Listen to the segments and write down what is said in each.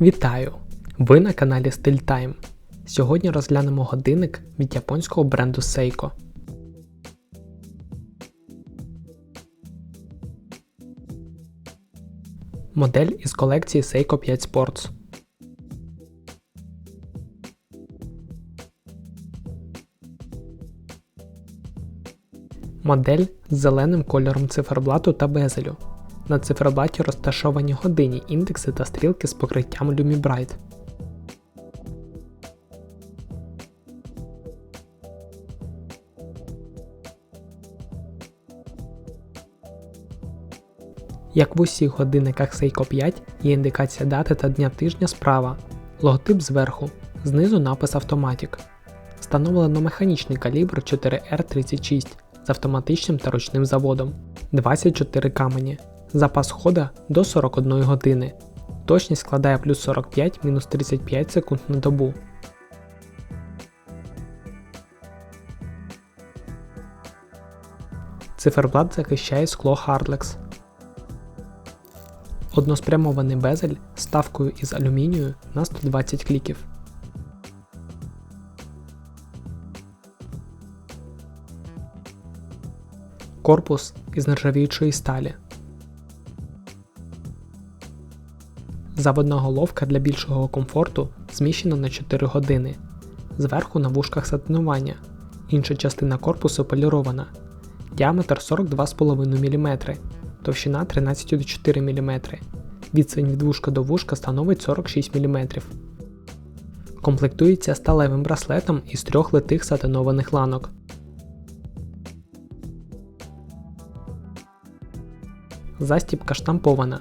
Вітаю! Ви на каналі Style Time. Сьогодні розглянемо годинник від японського бренду Seiko. Модель із колекції Seiko 5 Sports. Модель з зеленим кольором циферблату та безелю. На циферблаті розташовані годинні індекси та стрілки з покриттям Lumibright. Як в усіх годинниках Seiko 5 є індикація дати та дня тижня справа, логотип зверху, знизу напис Automatic. Встановлено механічний калібр 4R36 з автоматичним та ручним заводом, 24 камені, запас хода до 41 години. Точність складає плюс 45 мінус 35 секунд на добу. Циферблат захищає скло Hardlex. Односпрямований безель з ставкою із алюмінію на 120 кліків. Корпус із нержавіючої сталі. Заводна головка для більшого комфорту зміщена на 4 години. Зверху на вушках сатинування. Інша частина корпусу полірована. Діаметр 42,5 мм, товщина 13,4 мм. Відстань від вушка до вушка становить 46 мм. Комплектується сталевим браслетом із трьох литих сатинованих ланок. Застібка штампована.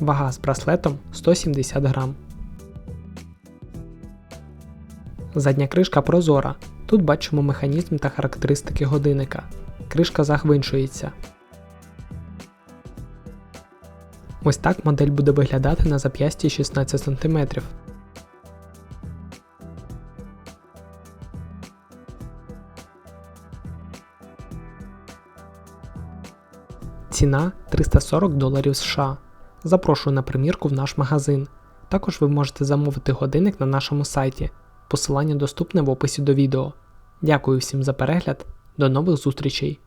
Вага з браслетом 170 грам. Задня кришка прозора. Тут бачимо механізм та характеристики годинника. Кришка загвинчується. Ось так модель буде виглядати на зап'ясті 16 см. Ціна 340 доларів США. Запрошую на примірку в наш магазин. Також ви можете замовити годинник на нашому сайті. Посилання доступне в описі до відео. Дякую всім за перегляд. До нових зустрічей!